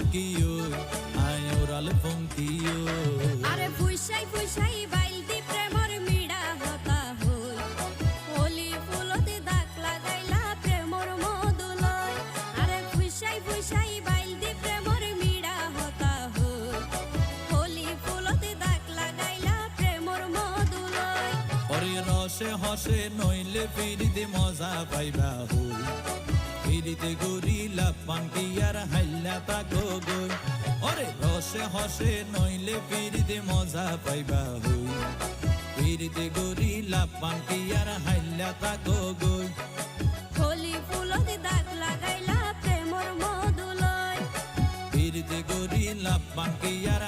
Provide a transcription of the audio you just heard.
funkiyo ay oral funkiyo are fuishai fuishai bailti premor mira hota hoy oli fulote dak lagaila premor moduloy are fuishai fuishai bailti premor mira hota hoy oli fulote dak lagaila premor moduloy ore roshe hoshe noile piride moza paiba hoy ফিরিতে গরিলা পান্টি আর হাইলা তাকো গই ওরে রসে হসে নইলে ফিরিতে মজা পাইবা হই। ফিরিতে গরিলা পান্টি আর হাইলা তাকো গই কলি ফুলত দাগ লাগাইলা প্রেমর মধুলয়। ফিরিতে গরিলা পান্টি আর